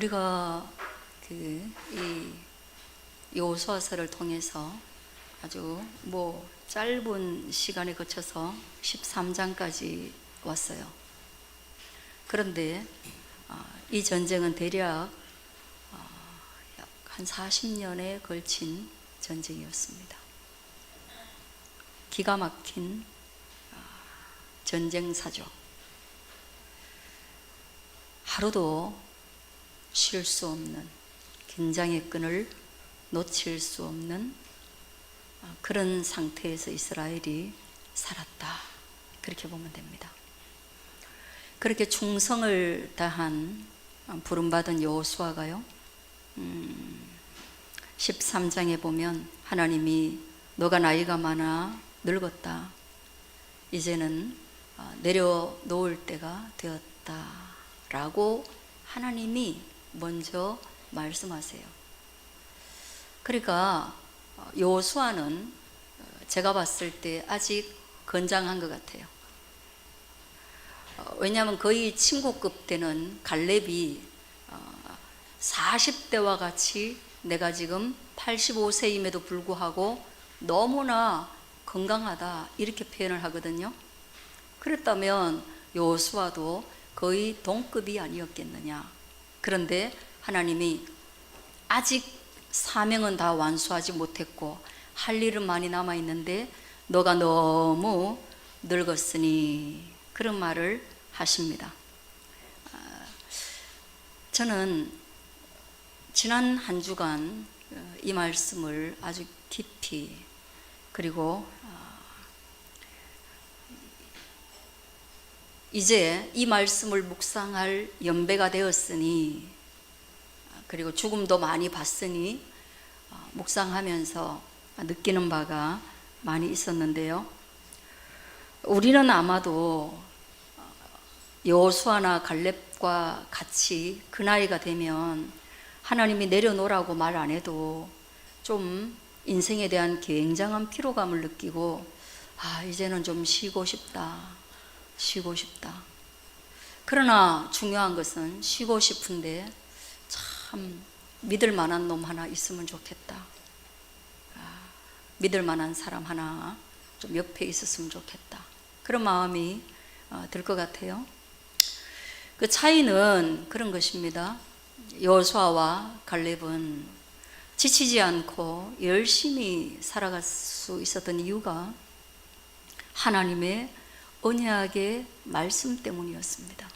우리가 그 이 요소아서를 통해서 아주 뭐 짧은 시간에 거쳐서 13장까지 왔어요. 그런데 아, 이 전쟁은 대략 아, 약한 40년에 걸친 전쟁이었습니다. 기가 막힌 아, 전쟁사죠. 하루도 쉴 수 없는 긴장의 끈을 놓칠 수 없는 아, 그런 상태에서 이스라엘이 살았다. 그렇게 보면 됩니다. 그렇게 충성을 다한 아, 부름받은 여호수아가요. 음, 13장에 보면 하나님이 너가 나이가 많아 늙었다. 이제는 아, 내려놓을 때가 되었다라고 하나님이 먼저 말씀하세요. 그러니까 요수아는 제가 봤을 때 아직 건장한 것 같아요. 어, 왜냐하면 거의 친구급 때는 갈렙이 40대와 같이 내가 지금 85세임에도 불구하고 너무나 건강하다 이렇게 표현을 하거든요. 그랬다면 요수아도 거의 동급이 아니었겠느냐. 그런데 하나님이 아직 사명은 다 완수하지 못했고 할 일은 많이 남아 있는데 너가 너무 늙었으니 그런 말을 하십니다. 아, 저는 지난 한 주간 어, 이 말씀을 아주 깊이 그리고 이제 이 말씀을 묵상할 연배가 되었으니 그리고 죽음도 많이 봤으니 어, 묵상하면서 느끼는 바가 많이 있었는데요. 우리는 아마도 어, 여호수아나 갈렙과 같이 그 나이가 되면 하나님이 내려놓으라고 말 안 해도 좀 인생에 대한 굉장한 피로감을 느끼고 아 이제는 좀 쉬고 싶다. 쉬고 싶다. 그러나 중요한 것은 쉬고 싶은데 참 믿을 만한 놈 하나 있으면 좋겠다. 아, 믿을 만한 사람 하나 좀 옆에 있었으면 좋겠다. 그런 마음이 어, 들것 같아요. 그 차이는 그런 것입니다. 여호수아와 갈렙은 지치지 않고 열심히 살아갈 수 있었던 이유가 하나님의 언약의 말씀 때문이었습니다.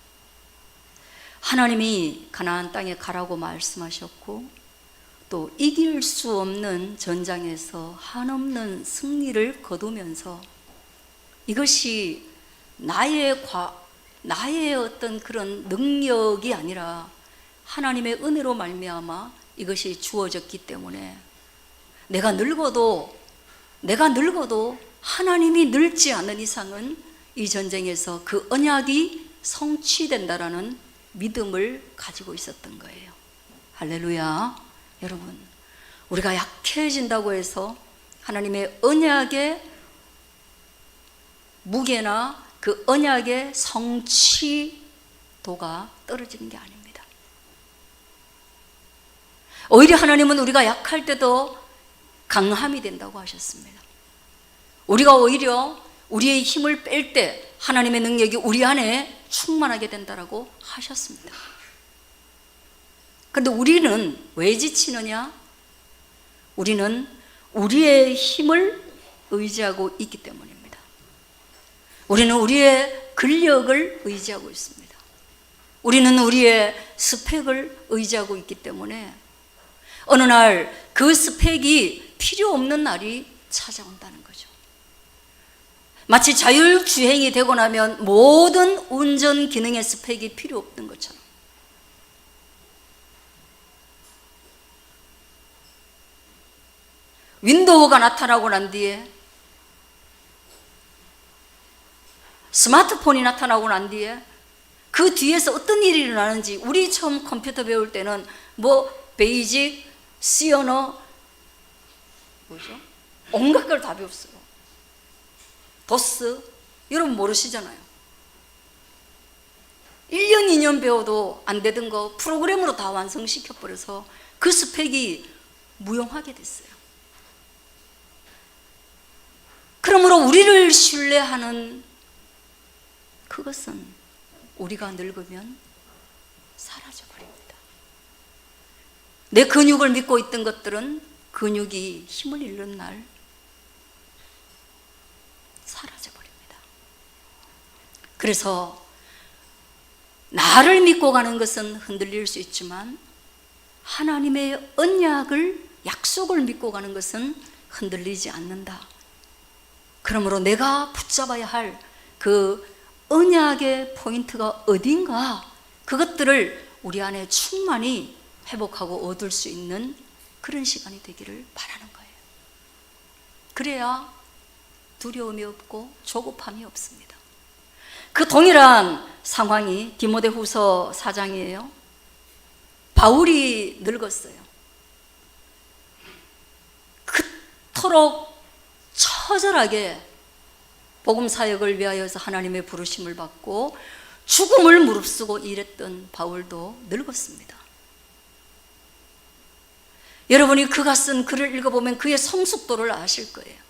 하나님이 가나안 땅에 가라고 말씀하셨고 또 이길 수 없는 전장에서 한없는 승리를 거두면서 이것이 나의 과, 나의 어떤 그런 능력이 아니라 하나님의 은혜로 말미암아 이것이 주어졌기 때문에 내가 늙어도 내가 늙어도 하나님이 늙지 않는 이상은 이 전쟁에서 그 언약이 성취된다라는 믿음을 가지고 있었던 거예요. 할렐루야. 여러분, 우리가 약해진다고 해서 하나님의 언약의 무게나 그 언약의 성취도가 떨어지는 게 아닙니다. 오히려 하나님은 우리가 약할 때도 강함이 된다고 하셨습니다. 우리가 오히려 우리의 힘을 뺄 때 하나님의 능력이 우리 안에 충만하게 된다라고 하셨습니다. 그런데 우리는 왜 지치느냐? 우리는 우리의 힘을 의지하고 있기 때문입니다. 우리는 우리의 근력을 의지하고 있습니다. 우리는 우리의 스펙을 의지하고 있기 때문에 어느 날 그 스펙이 필요 없는 날이 찾아온다는 거죠. 마치 자율주행이 되고 나면 모든 운전 기능의 스펙이 필요 없는 것처럼. 윈도우가 나타나고 난 뒤에 스마트폰이 나타나고 난 뒤에 그 뒤에서 어떤 일이 일어나는지 우리 처음 컴퓨터 배울 때는 뭐 베이직, 시어너 뭐죠? 온갖 걸 다 배웠어요. 도스 여러분 모르시잖아요. 1년, 2년 배워도 안 되던 거 프로그램으로 다 완성시켜버려서 그 스펙이 무용하게 됐어요. 그러므로 우리를 신뢰하는 그것은 우리가 늙으면 사라져 버립니다. 내 근육을 믿고 있던 것들은 근육이 힘을 잃는 날 사라져 버립니다. 그래서 나를 믿고 가는 것은 흔들릴 수 있지만 하나님의 언약을 약속을 믿고 가는 것은 흔들리지 않는다. 그러므로 내가 붙잡아야 할 그 언약의 포인트가 어딘가 그것들을 우리 안에 충만히 회복하고 얻을 수 있는 그런 시간이 되기를 바라는 거예요. 그래야 두려움이 없고 조급함이 없습니다. 그 동일한 상황이 디모데 후서 4장이에요. 바울이 늙었어요. 그토록 처절하게 복음 사역을 위하여서 하나님의 부르심을 받고 죽음을 무릅쓰고 일했던 바울도 늙었습니다. 여러분이 그가 쓴 글을 읽어보면 그의 성숙도를 아실 거예요.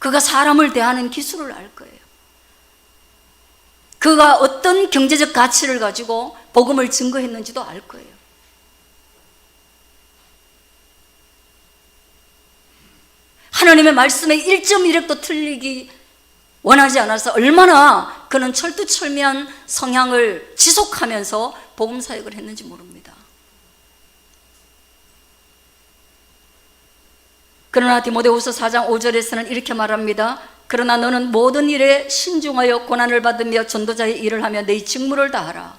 그가 사람을 대하는 기술을 알 거예요. 그가 어떤 경제적 가치를 가지고 복음을 증거했는지도 알 거예요. 하나님의 말씀에 1.1획도 틀리기 원하지 않아서 얼마나 그는 철두철미한 성향을 지속하면서 복음 사역을 했는지 모릅니다. 그러나 디모데후서 4장 5절에서는 이렇게 말합니다. 그러나 너는 모든 일에 신중하여 고난을 받으며 전도자의 일을 하며 네 직무를 다하라.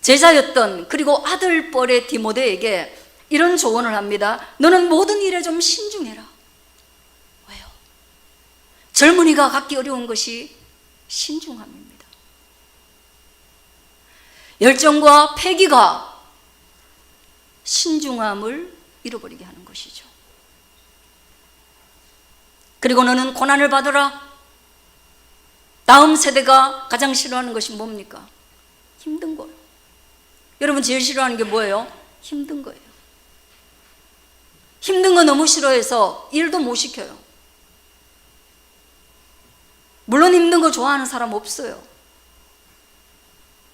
제자였던 그리고 아들뻘의 디모데에게 이런 조언을 합니다. 너는 모든 일에 좀 신중해라. 왜요? 젊은이가 갖기 어려운 것이 신중함입니다. 열정과 패기가 신중함을 잃어버리게 하는 것이죠. 그리고 너는 고난을 받으라. 다음 세대가 가장 싫어하는 것이 뭡니까? 힘든 거예요. 여러분 제일 싫어하는 게 뭐예요? 힘든 거예요. 힘든 거 너무 싫어해서 일도 못 시켜요. 물론 힘든 거 좋아하는 사람 없어요.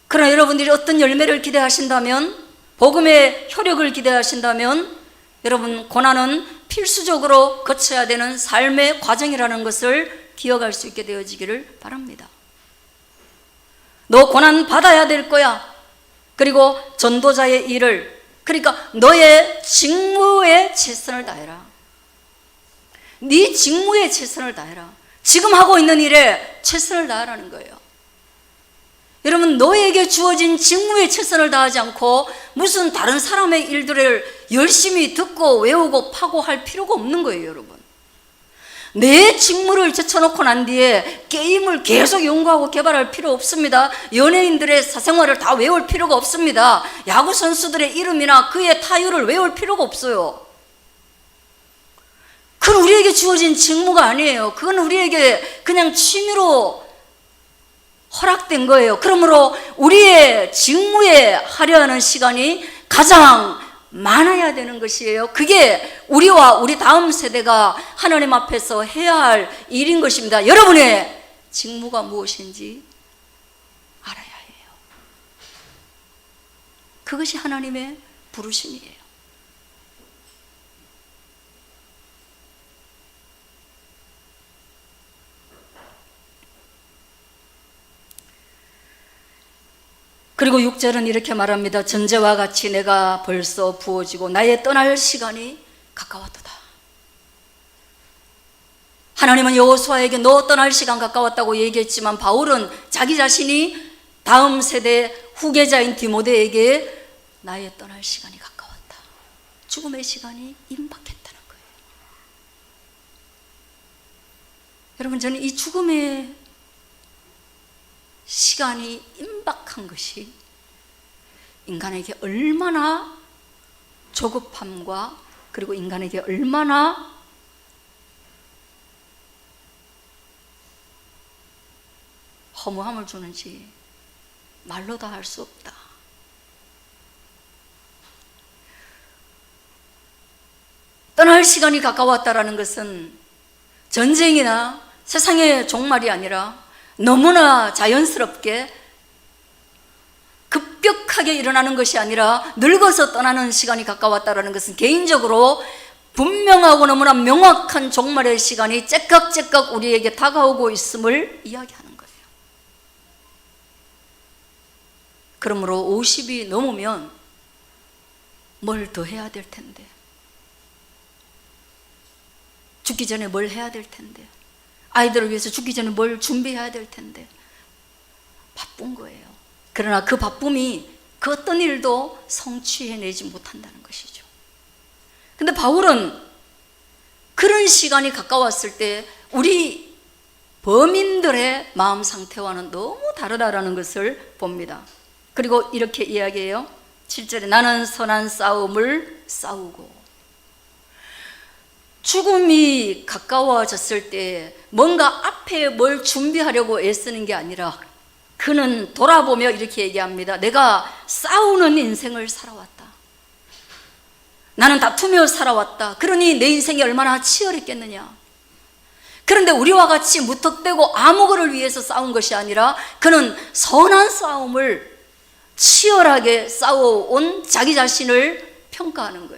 그러나 여러분들이 어떤 열매를 기대하신다면, 복음의 효력을 기대하신다면, 여러분, 고난은 필수적으로 거쳐야 되는 삶의 과정이라는 것을 기억할 수 있게 되어지기를 바랍니다. 너 고난 받아야 될 거야. 그리고 전도자의 일을, 그러니까 너의 직무에 최선을 다해라. 네 직무에 최선을 다해라. 지금 하고 있는 일에 최선을 다하라는 거예요. 여러분, 너에게 주어진 직무에 최선을 다하지 않고 무슨 다른 사람의 일들을 열심히 듣고 외우고 파고 할 필요가 없는 거예요, 여러분. 내 직무를 제쳐놓고 난 뒤에 게임을 계속 연구하고 개발할 필요 없습니다. 연예인들의 사생활을 다 외울 필요가 없습니다. 야구 선수들의 이름이나 그의 타율을 외울 필요가 없어요. 그건 우리에게 주어진 직무가 아니에요. 그건 우리에게 그냥 취미로 허락된 거예요. 그러므로 우리의 직무에 하려 하는 시간이 가장 많아야 되는 것이에요. 그게 우리와 우리 다음 세대가 하나님 앞에서 해야 할 일인 것입니다. 여러분의 직무가 무엇인지 알아야 해요. 그것이 하나님의 부르심이에요. 그리고 6절은 이렇게 말합니다. 전제와 같이 내가 벌써 부어지고 나의 떠날 시간이 가까웠도다. 하나님은 여호수아에게 너 떠날 시간 가까웠다고 얘기했지만 바울은 자기 자신이 다음 세대 후계자인 디모데에게 나의 떠날 시간이 가까웠다. 죽음의 시간이 임박했다는 거예요. 여러분 저는 이 죽음의 시간이 임박한 것이 인간에게 얼마나 조급함과 그리고 인간에게 얼마나 허무함을 주는지 말로 다 할 수 없다. 떠날 시간이 가까웠다라는 것은 전쟁이나 세상의 종말이 아니라 너무나 자연스럽게 급격하게 일어나는 것이 아니라 늙어서 떠나는 시간이 가까웠다라는 것은 개인적으로 분명하고 너무나 명확한 종말의 시간이 째깍째깍 우리에게 다가오고 있음을 이야기하는 거예요. 그러므로 50이 넘으면 뭘 더 해야 될 텐데. 죽기 전에 뭘 해야 될 텐데. 아이들을 위해서 죽기 전에 뭘 준비해야 될 텐데. 바쁜 거예요. 그러나 그 바쁨이 그 어떤 일도 성취해내지 못한다는 것이죠. 근데 바울은 그런 시간이 가까웠을 때 우리 범인들의 마음 상태와는 너무 다르다라는 것을 봅니다. 그리고 이렇게 이야기해요. 7절에 나는 선한 싸움을 싸우고 죽음이 가까워졌을 때 뭔가 앞에 뭘 준비하려고 애쓰는 게 아니라 그는 돌아보며 이렇게 얘기합니다. 내가 싸우는 인생을 살아왔다. 나는 다투며 살아왔다. 그러니 내 인생이 얼마나 치열했겠느냐. 그런데 우리와 같이 무턱대고 아무거를 위해서 싸운 것이 아니라 그는 선한 싸움을 치열하게 싸워온 자기 자신을 평가하는 거예요.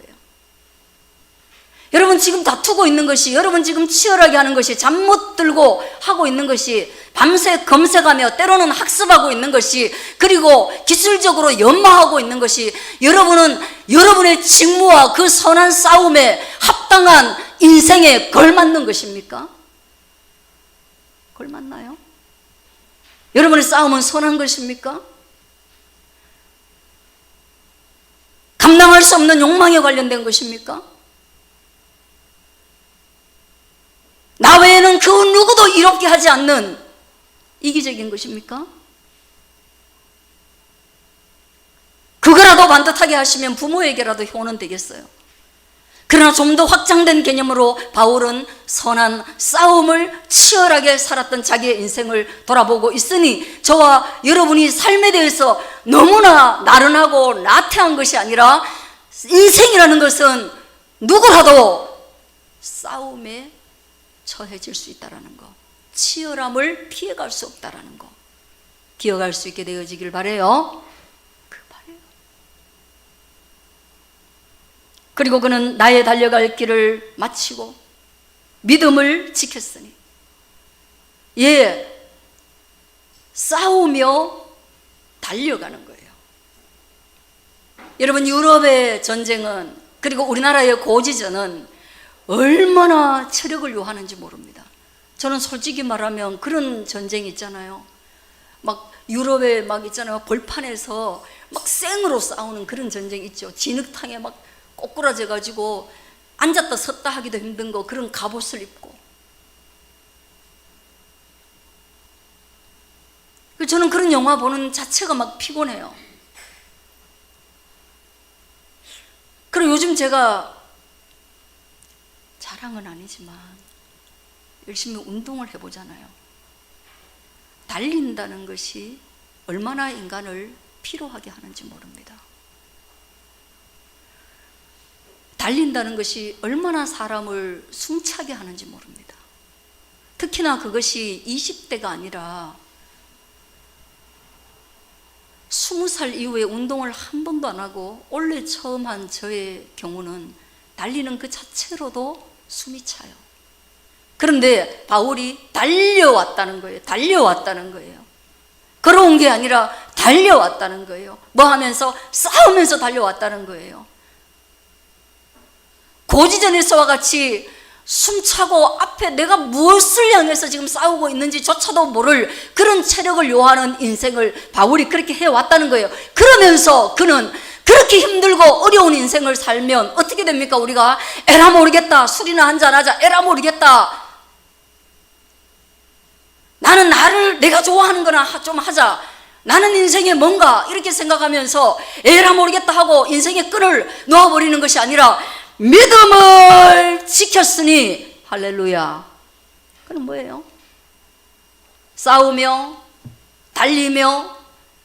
여러분 지금 다투고 있는 것이 여러분 지금 치열하게 하는 것이 잠 못 들고 하고 있는 것이 밤새 검색하며 때로는 학습하고 있는 것이 그리고 기술적으로 연마하고 있는 것이 여러분은 여러분의 직무와 그 선한 싸움에 합당한 인생에 걸맞는 것입니까? 걸맞나요? 여러분의 싸움은 선한 것입니까? 감당할 수 없는 욕망에 관련된 것입니까? 나 외에는 그 누구도 이롭게 하지 않는 이기적인 것입니까? 그거라도 반듯하게 하시면 부모에게라도 효는 되겠어요. 그러나 좀 더 확장된 개념으로 바울은 선한 싸움을 치열하게 살았던 자기의 인생을 돌아보고 있으니 저와 여러분이 삶에 대해서 너무나 나른하고 나태한 것이 아니라 인생이라는 것은 누구라도 싸움에 처해질 수 있다라는 거. 치열함을 피해갈 수 없다라는 거. 기억할 수 있게 되어지길 바래요. 그 바래요. 그리고 그는 나의 달려갈 길을 마치고 믿음을 지켰으니 예 싸우며 달려가는 거예요. 여러분 유럽의 전쟁은 그리고 우리나라의 고지전은 얼마나 체력을 요하는지 모릅니다. 저는 솔직히 말하면 그런 전쟁 있잖아요. 막 유럽에 막 있잖아요. 벌판에서 막 생으로 싸우는 그런 전쟁 있죠. 진흙탕에 막 꼬꾸라져 가지고 앉았다 섰다 하기도 힘든 거 그런 갑옷을 입고. 저는 그런 영화 보는 자체가 막 피곤해요. 그리고 요즘 제가 자랑은 아니지만 열심히 운동을 해보잖아요. 달린다는 것이 얼마나 인간을 피로하게 하는지 모릅니다. 달린다는 것이 얼마나 사람을 숨차게 하는지 모릅니다. 특히나 그것이 20대가 아니라 20살 이후에 운동을 한 번도 안 하고 원래 처음 한 저의 경우는 달리는 그 자체로도 숨이 차요. 그런데 바울이 달려왔다는 거예요. 달려왔다는 거예요. 걸어온 게 아니라 달려왔다는 거예요. 뭐 하면서? 싸우면서 달려왔다는 거예요. 고지전에서와 같이 숨차고 앞에 내가 무엇을 향해서 지금 싸우고 있는지 조차도 모를 그런 체력을 요하는 인생을 바울이 그렇게 해왔다는 거예요. 그러면서 그는 그렇게 힘들고 어려운 인생을 살면 어떻게 됩니까? 우리가 에라 모르겠다. 술이나 한잔 하자. 에라 모르겠다. 나는 나를 내가 좋아하는 거나 좀 하자. 나는 인생에 뭔가 이렇게 생각하면서 에라 모르겠다 하고 인생의 끈을 놓아버리는 것이 아니라 믿음을 지켰으니 할렐루야. 그럼 뭐예요? 싸우며 달리며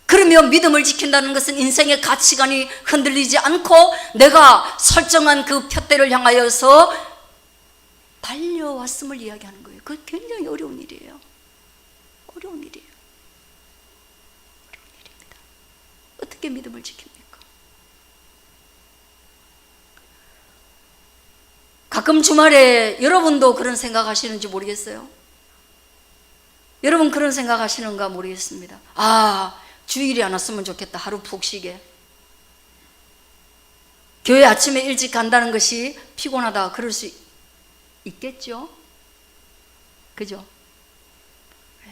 그러며 믿음을 지킨다는 것은 인생의 가치관이 흔들리지 않고 내가 설정한 그 표대를 향하여서 달려왔음을 이야기하는 거예요. 그 굉장히 어려운 일이에요. 어려운 일이에요. 어려운 일입니다. 어떻게 믿음을 지킵니까? 가끔 주말에 여러분도 그런 생각하시는지 모르겠어요. 여러분 그런 생각하시는가 모르겠습니다. 아, 주일이 안 왔으면 좋겠다. 하루 푹 쉬게. 교회 아침에 일찍 간다는 것이 피곤하다. 그럴 수 있겠죠? 그죠? 예.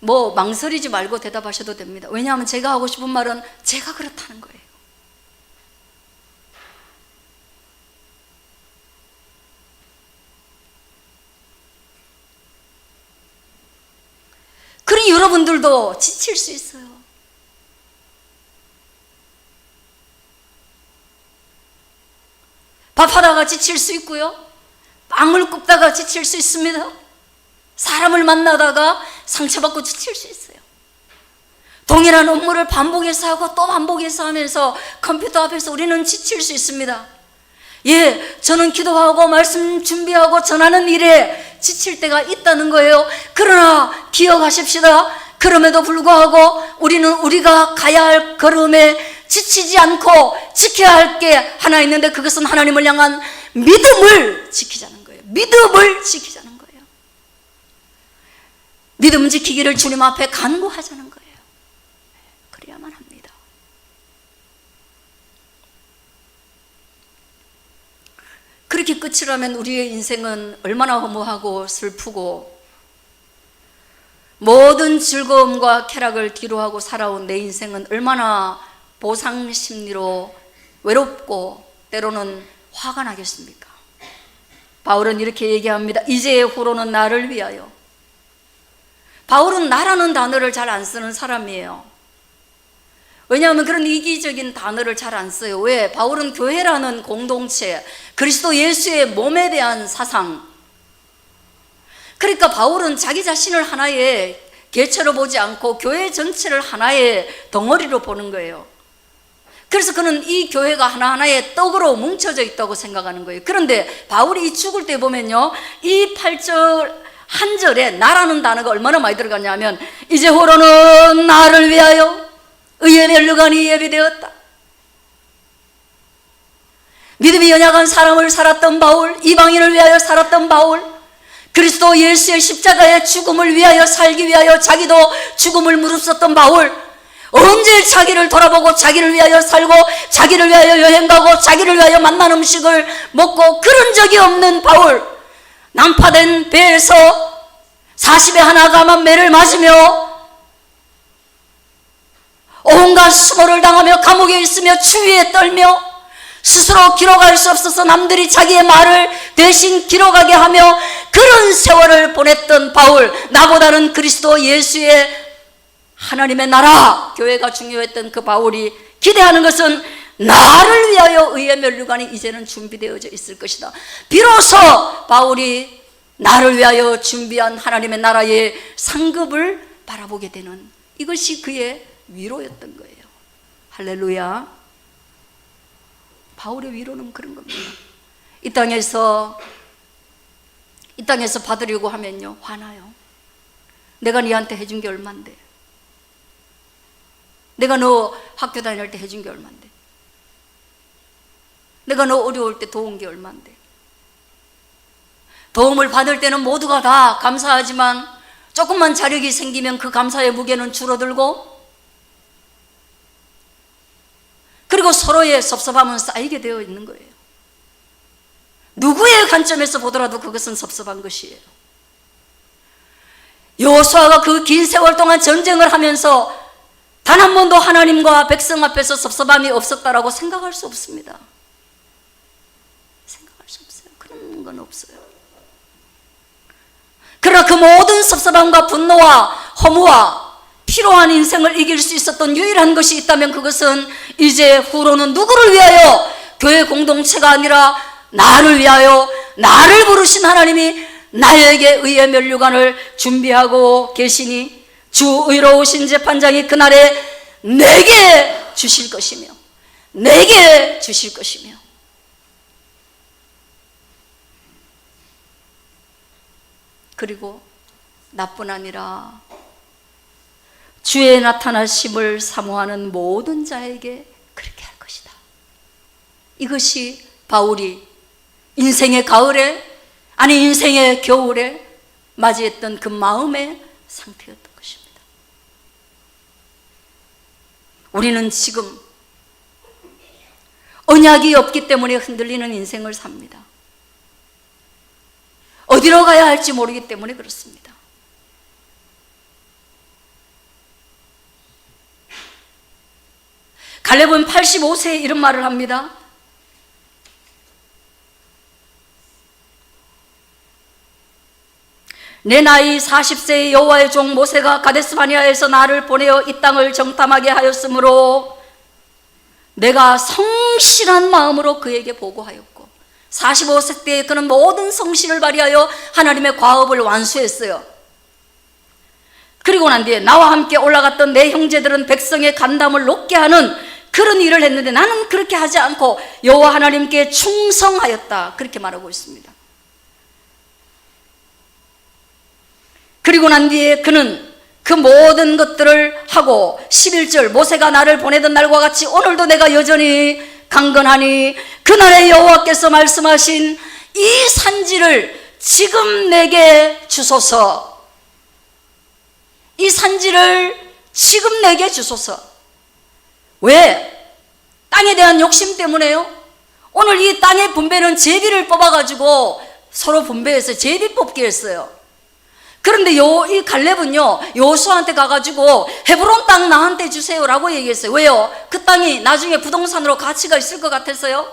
뭐 망설이지 말고 대답하셔도 됩니다. 왜냐하면 제가 하고 싶은 말은 제가 그렇다는 거예요. 그러니 여러분들도 지칠 수 있어요. 밥하다가 지칠 수 있고요. 빵을 굽다가 지칠 수 있습니다. 사람을 만나다가 상처받고 지칠 수 있어요. 동일한 업무를 반복해서 하고 또 반복해서 하면서 컴퓨터 앞에서 우리는 지칠 수 있습니다. 예, 저는 기도하고 말씀 준비하고 전하는 일에 지칠 때가 있다는 거예요. 그러나 기억하십시다. 그럼에도 불구하고 우리는 우리가 가야 할 걸음에 지치지 않고 지켜야 할 게 하나 있는데 그것은 하나님을 향한 믿음을 지키자는 거예요. 믿음을 지키자는 거예요. 믿음 지키기를 주님 앞에 간구하자는 거예요. 그래야만 합니다. 그렇게 끝이라면 우리의 인생은 얼마나 허무하고 슬프고 모든 즐거움과 쾌락을 뒤로하고 살아온 내 인생은 얼마나 보상 심리로 외롭고 때로는 화가 나겠습니까? 바울은 이렇게 얘기합니다. 이제 후로는 나를 위하여. 바울은 나라는 단어를 잘 안 쓰는 사람이에요. 왜냐하면 그런 이기적인 단어를 잘 안 써요. 왜? 바울은 교회라는 공동체, 그리스도 예수의 몸에 대한 사상. 그러니까 바울은 자기 자신을 하나의 개체로 보지 않고 교회 전체를 하나의 덩어리로 보는 거예요. 그래서 그는 이 교회가 하나하나의 떡으로 뭉쳐져 있다고 생각하는 거예요. 그런데 바울이 죽을 때 보면요. 이 8절 한 절에 나라는 단어가 얼마나 많이 들어갔냐면 이제 호로는 나를 위하여 의의 멸류관이 예비되었다. 믿음이 연약한 사람을 살았던 바울, 이방인을 위하여 살았던 바울, 그리스도 예수의 십자가의 죽음을 위하여 살기 위하여 자기도 죽음을 무릅썼던 바울, 언제 자기를 돌아보고 자기를 위하여 살고 자기를 위하여 여행 가고 자기를 위하여 만난 음식을 먹고 그런 적이 없는 바울, 난파된 배에서 40에 하나가만 매를 맞으며 온갖 수모를 당하며 감옥에 있으며 추위에 떨며 스스로 기록할 수 없어서 남들이 자기의 말을 대신 기록하게 하며 그런 세월을 보냈던 바울. 나보다는 그리스도 예수의 하나님의 나라 교회가 중요했던 그 바울이 기대하는 것은 나를 위하여 의의 멸류관이 이제는 준비되어져 있을 것이다. 비로소 바울이 나를 위하여 준비한 하나님의 나라의 상급을 바라보게 되는 이것이 그의 위로였던 거예요. 할렐루야. 바울의 위로는 그런 겁니다. 이 땅에서 이 땅에서 받으려고 하면요 화나요. 내가 네한테 해준 게 얼만데? 내가 너 학교 다닐 때 해준 게 얼만데? 내가 너 어려울 때 도운 게 얼만데? 도움을 받을 때는 모두가 다 감사하지만 조금만 자력이 생기면 그 감사의 무게는 줄어들고 그리고 서로의 섭섭함은 쌓이게 되어 있는 거예요. 누구의 관점에서 보더라도 그것은 섭섭한 것이에요. 여호수아가 그 긴 세월 동안 전쟁을 하면서 단 한 번도 하나님과 백성 앞에서 섭섭함이 없었다라고 생각할 수 없습니다. 생각할 수 없어요. 그런 건 없어요. 그러나 그 모든 섭섭함과 분노와 허무와 피로한 인생을 이길 수 있었던 유일한 것이 있다면 그것은 이제 후로는 누구를 위하여 교회 공동체가 아니라 나를 위하여 나를 부르신 하나님이 나에게 의의 면류관을 준비하고 계시니 주 의로우신 재판장이 그날에 내게 주실 것이며 내게 주실 것이며 그리고 나뿐 아니라 주의 나타나심을 사모하는 모든 자에게 그렇게 할 것이다. 이것이 바울이 인생의 가을에 아니 인생의 겨울에 맞이했던 그 마음의 상태였던 것입니다. 우리는 지금 언약이 없기 때문에 흔들리는 인생을 삽니다. 어디로 가야 할지 모르기 때문에 그렇습니다. 갈렙은 85세에 이런 말을 합니다. 내 나이 40세의 여호와의 종 모세가 가데스 바니아에서 나를 보내어 이 땅을 정탐하게 하였으므로 내가 성실한 마음으로 그에게 보고하였고 45세 때에 그는 모든 성실을 발휘하여 하나님의 과업을 완수했어요. 그리고 난 뒤에 나와 함께 올라갔던 내 형제들은 백성의 간담을 높게 하는 그런 일을 했는데 나는 그렇게 하지 않고 여호와 하나님께 충성하였다. 그렇게 말하고 있습니다. 그리고 난 뒤에 그는 그 모든 것들을 하고 11절 모세가 나를 보내던 날과 같이 오늘도 내가 여전히 강건하니 그날의 여호와께서 말씀하신 이 산지를 지금 내게 주소서 이 산지를 지금 내게 주소서 왜? 땅에 대한 욕심 때문에요? 오늘 이 땅의 분배는 제비를 뽑아가지고 서로 분배해서 제비 뽑기 했어요 그런데 요, 이 갈렙은요, 요수한테 가가지고 헤브론 땅 나한테 주세요라고 얘기했어요. 왜요? 그 땅이 나중에 부동산으로 가치가 있을 것 같았어요?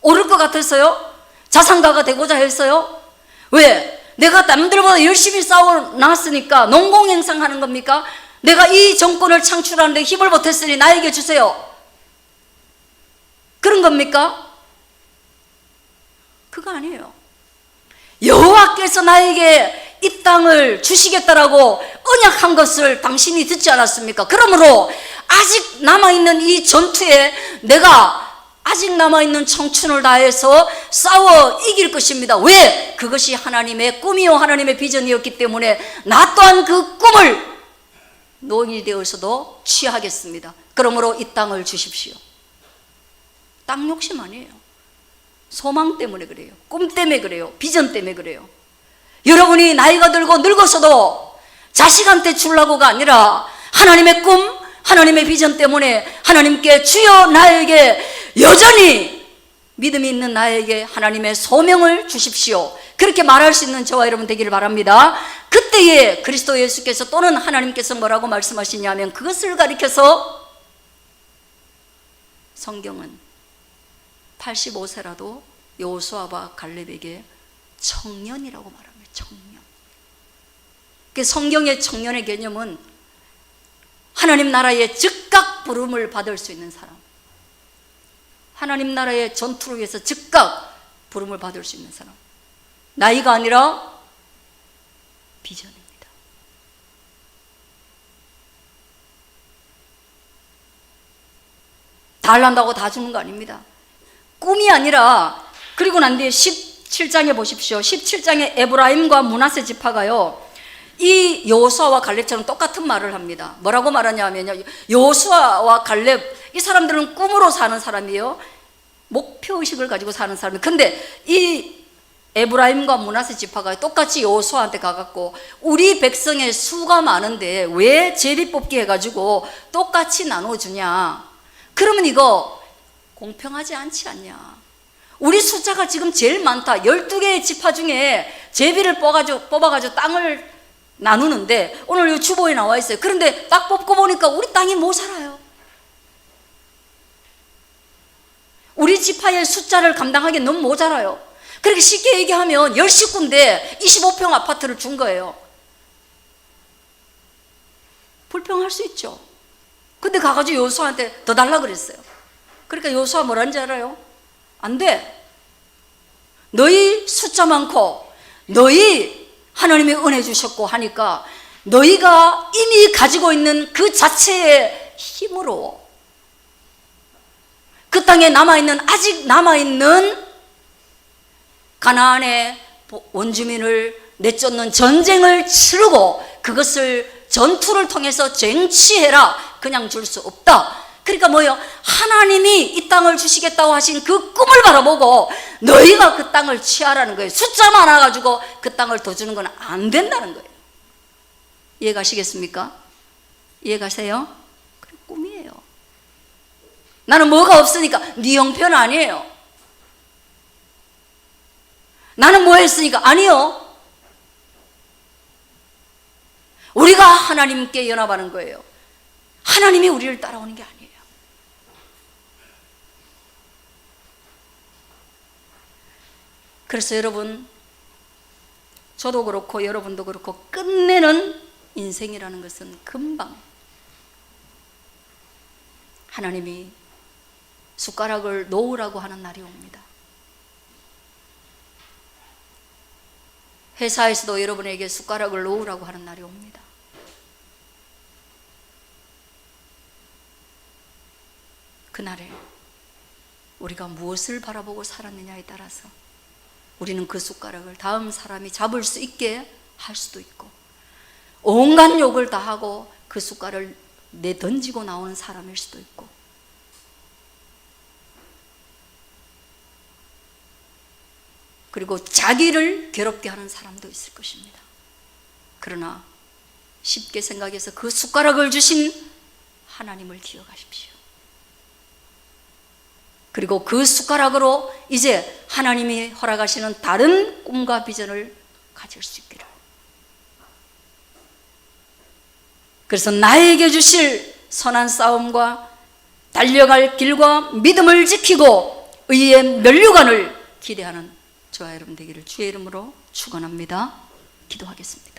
오를 것 같았어요? 자산가가 되고자 했어요? 왜? 내가 남들보다 열심히 싸워 나왔으니까 농공행상 하는 겁니까? 내가 이 정권을 창출하는데 힘을 못했으니 나에게 주세요. 그런 겁니까? 그거 아니에요. 여호와께서 나에게 이 땅을 주시겠다라고 언약한 것을 당신이 듣지 않았습니까? 그러므로 아직 남아있는 이 전투에 내가 아직 남아있는 청춘을 다해서 싸워 이길 것입니다. 왜? 그것이 하나님의 꿈이요 하나님의 비전이었기 때문에 나 또한 그 꿈을 노인이 되어서도 취하겠습니다. 그러므로 이 땅을 주십시오. 땅 욕심 아니에요. 소망 때문에 그래요. 꿈 때문에 그래요. 비전 때문에 그래요. 여러분이 나이가 들고 늙어서도 자식한테 주려고가 아니라 하나님의 꿈, 하나님의 비전 때문에 하나님께 주여 나에게 여전히 믿음이 있는 나에게 하나님의 소명을 주십시오. 그렇게 말할 수 있는 저와 여러분 되기를 바랍니다. 그때에 그리스도 예수께서 또는 하나님께서 뭐라고 말씀하시냐면 그것을 가리켜서 성경은 85세라도 요수아와 갈렙에게 청년이라고 말합니다. 청년. 그 성경의 청년의 개념은 하나님 나라의 즉각 부름을 받을 수 있는 사람. 하나님 나라의 전투를 위해서 즉각 부름을 받을 수 있는 사람. 나이가 아니라 비전입니다. 다 할란다고 다 주는 거 아닙니다. 꿈이 아니라 그리고 난 뒤에 17장에 보십시오. 17장에 에브라임과 문하세 지파가요. 이 여호수아와 갈렙처럼 똑같은 말을 합니다. 뭐라고 말하냐면요. 여호수아와 갈렙 이 사람들은 꿈으로 사는 사람이에요. 목표 의식을 가지고 사는 사람이. 근데 이 에브라임과 문하세 지파가 똑같이 여호수아한테 가갖고 우리 백성의 수가 많은데 왜 제비 뽑기 해가지고 똑같이 나눠주냐? 그러면 이거 공평하지 않지 않냐? 우리 숫자가 지금 제일 많다. 12개의 지파 중에 제비를 뽑아가지고, 뽑아가지고 땅을 나누는데 오늘 이 주보에 나와 있어요. 그런데 딱 뽑고 보니까 우리 땅이 모자라요. 우리 지파의 숫자를 감당하기 너무 모자라요. 그렇게 쉽게 얘기하면 10식구인데 25평 아파트를 준 거예요. 불평할 수 있죠. 근데 가가지고 요수한테 더 달라 그랬어요. 그러니까 요수아 뭐라는지 알아요? 안 돼. 너희 숫자 많고 너희 하나님이 은혜 주셨고 하니까 너희가 이미 가지고 있는 그 자체의 힘으로 그 땅에 남아있는 아직 남아있는 가나안의 원주민을 내쫓는 전쟁을 치르고 그것을 전투를 통해서 쟁취해라 그냥 줄 수 없다 그러니까 뭐요? 하나님이 이 땅을 주시겠다고 하신 그 꿈을 바라보고 너희가 그 땅을 취하라는 거예요. 숫자 많아가지고 그 땅을 더 주는 건 안 된다는 거예요. 이해가시겠습니까? 이해가세요? 그 꿈이에요. 나는 뭐가 없으니까 네 형편 아니에요. 나는 뭐 했으니까 아니요. 우리가 하나님께 연합하는 거예요. 하나님이 우리를 따라오는 게 아니에요 그래서 여러분 저도 그렇고 여러분도 그렇고 끝내는 인생이라는 것은 금방 하나님이 숟가락을 놓으라고 하는 날이 옵니다. 회사에서도 여러분에게 숟가락을 놓으라고 하는 날이 옵니다. 그날에 우리가 무엇을 바라보고 살았느냐에 따라서 우리는 그 숟가락을 다음 사람이 잡을 수 있게 할 수도 있고 온갖 욕을 다 하고 그 숟가락을 내 던지고 나오는 사람일 수도 있고 그리고 자기를 괴롭게 하는 사람도 있을 것입니다. 그러나 쉽게 생각해서 그 숟가락을 주신 하나님을 기억하십시오. 그리고 그 숟가락으로 이제 하나님이 허락하시는 다른 꿈과 비전을 가질 수 있기를. 그래서 나에게 주실 선한 싸움과 달려갈 길과 믿음을 지키고 의의 면류관을 기대하는 저와 여러분 되기를 주의 이름으로 축원합니다. 기도하겠습니다.